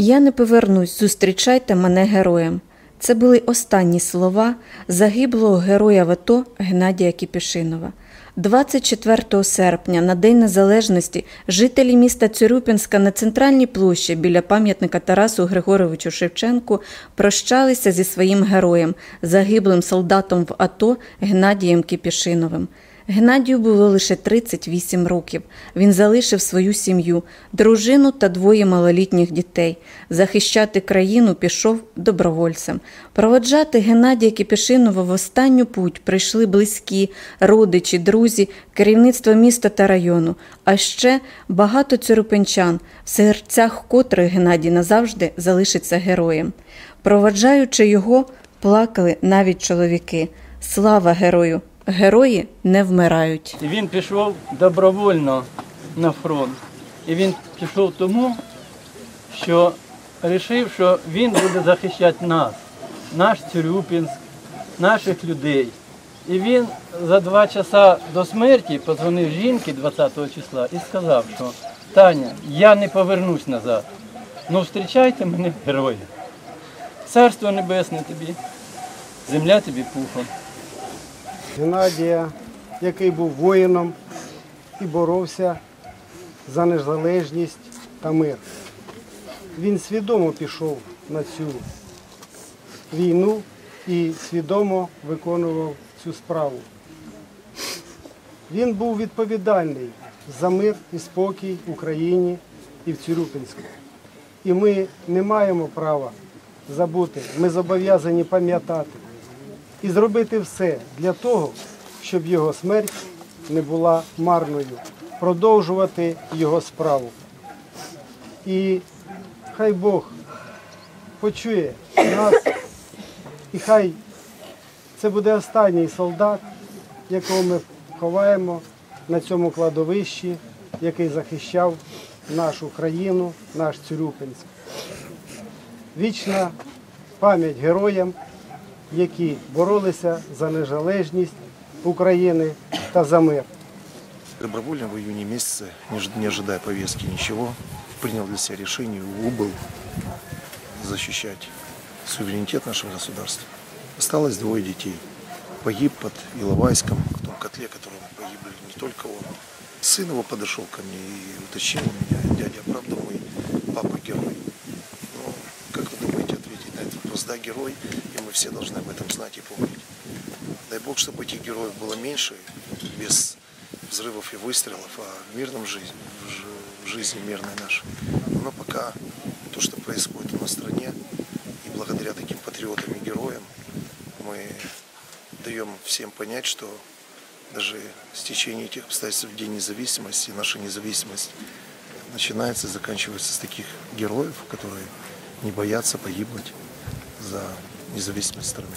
Я не повернусь, зустрічайте мене героєм. Це були останні слова загиблого героя в АТО Геннадія Кіпішинова. 24 серпня, на День Незалежності, жителі міста Цюрюпінська на центральній площі біля пам'ятника Тарасу Григоровичу Шевченку прощалися зі своїм героєм, загиблим солдатом в АТО Геннадієм Кіпішиновим. Геннадію було лише 38 років. Він залишив свою сім'ю, дружину та двоє малолітніх дітей. Захищати країну пішов добровольцем. Проводжати Геннадія Кіпішинова в останню путь прийшли близькі, родичі, друзі, керівництво міста та району, а ще багато цюрупенчан, в серцях котрих Геннадій назавжди залишиться героєм. Проводжаючи його, плакали навіть чоловіки. Слава герою! Герої не вмирають. Він пішов добровольно на фронт. І він пішов тому, що вирішив, що він буде захищати нас, наш Цюрюпінськ, наших людей. І він за два часа до смерті подзвонив жінці 20 числа і сказав, що Таня, я не повернусь назад. Ну зустрічайте мене героя. Царство небесне тобі, земля тобі пухом. Геннадія, який був воїном і боровся за незалежність та мир. Він свідомо пішов на цю війну і свідомо виконував цю справу. Він був відповідальний за мир і спокій в Україні і в Цюрюпінську. І ми не маємо права забути, ми зобов'язані пам'ятати і зробити все для того, щоб його смерть не була марною, продовжувати його справу. І хай Бог почує нас, і хай це буде останній солдат, якого ми ховаємо на цьому кладовищі, який захищав нашу країну, наш Цюрюпинськ. Вічна пам'ять героям, які боролися за незалежність України та за мир. Добровольно в июне месяце, не ж- не ожидая повестки, ничего, принял для себя решение, убыл защищать суверенитет нашего государства. Осталось двое детей. Погиб под Иловайском, в том котле, в котором погибли не только он. Сын его подошел ко мне и уточнил у меня, дядя, правда мой папа герой? На этот вопрос? Да, герой, и мы все должны об этом знать и помнить. Дай Бог, чтобы этих героев было меньше, без взрывов и выстрелов, а в мирном жизни, в, жи- в жизни мирной нашей. Но пока то, что происходит у нас в стране, и благодаря таким патриотам и героям, мы даем всем понять, что даже с течением этих обстоятельств в День независимости, наша независимость начинается и заканчивается с таких героев, которые не боятся погибнуть за независимость страны.